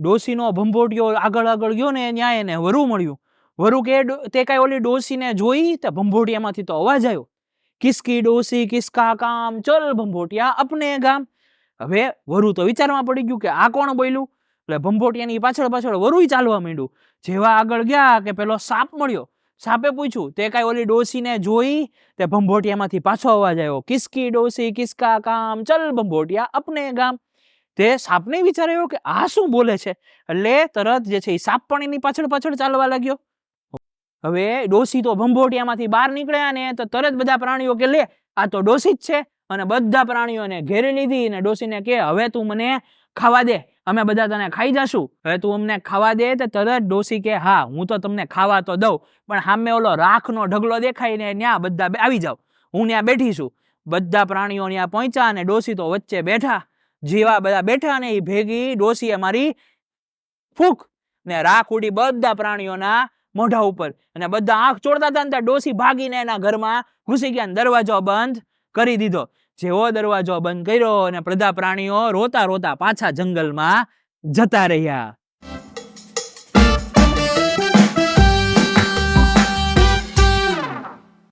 ડોસીનો ભંભોટિયો આગળ આગળ ગયો ને ન્યાય એને વરુ મળ્યું. વરુ કે તે કાંઈ ઓલી ડોસીને જોઈ તે ભંભોટિયામાંથી તો અવાજ આવ્યો. કિસકી ડોસી કિસકા કામ, ચલ ભંભોટિયા અપને ગામ. હવે વરુ તો વિચારમાં પડી ગયું કે આ કોણ બોલ્યું? એટલે ભંભોટિયાની પાછળ પાછળ વરુય ચાલવા માંડ્યું. જેવા આગળ ગયા કે પેલો સાપ મળ્યો. સાપે પૂછ્યું, તે કાંઈ ઓલી ડોસીને જોઈ? તે ભંભોટિયામાંથી પાછો અવાજ આવ્યો. કિસકી ડોસી કિસકા કામ, ચલ ભંભોટિયા અપને ગામ. તે સાપને વિચાર આવ્યો કે આ શું બોલે છે? એટલે તરત જે છે એ સાપ પણ એની પાછળ પાછળ ચાલવા લાગ્યો. હવે ડોસી તો ભંભોટિયામાંથી બહાર નીકળ્યા ને તો તરત બધા પ્રાણીઓ કે લે, આ તો ડોસી જ છે. અને બધા પ્રાણીઓને ઘેરી લીધી અને ડોસીને કે, હવે તું મને ખાવા દે, અમે બધા તને ખાઈ જશું. હવે તું અમને ખાવા દે તો તરત ડોસી કે, હા, હું તો તમને ખાવા તો દઉં, પણ સામે ઓલો રાખનો ઢગલો દેખાય ને ત્યાં બધા આવી જાવ હું ત્યાં બેઠી છું. બધા પ્રાણીઓ ત્યાં પહોંચ્યા અને ડોસી તો વચ્ચે બેઠા. જેવા બધા બેઠા ને એ ભેગી ડોસીએ મારી ફૂક ને રાખ ઉડી બધા પ્રાણીઓના મોઢા ઉપર. અને બધા આંખ ચોડતા હતા ત્યાં ડોસી ભાગીને એના ઘરમાં ઘૂસી ગયા દરવાજો બંધ કરી દીધો. જેવો દરવાજો બંધ કર્યો અને બધા પ્રાણીઓ રોતા રોતા પાછા જંગલમાં જતા રહ્યા.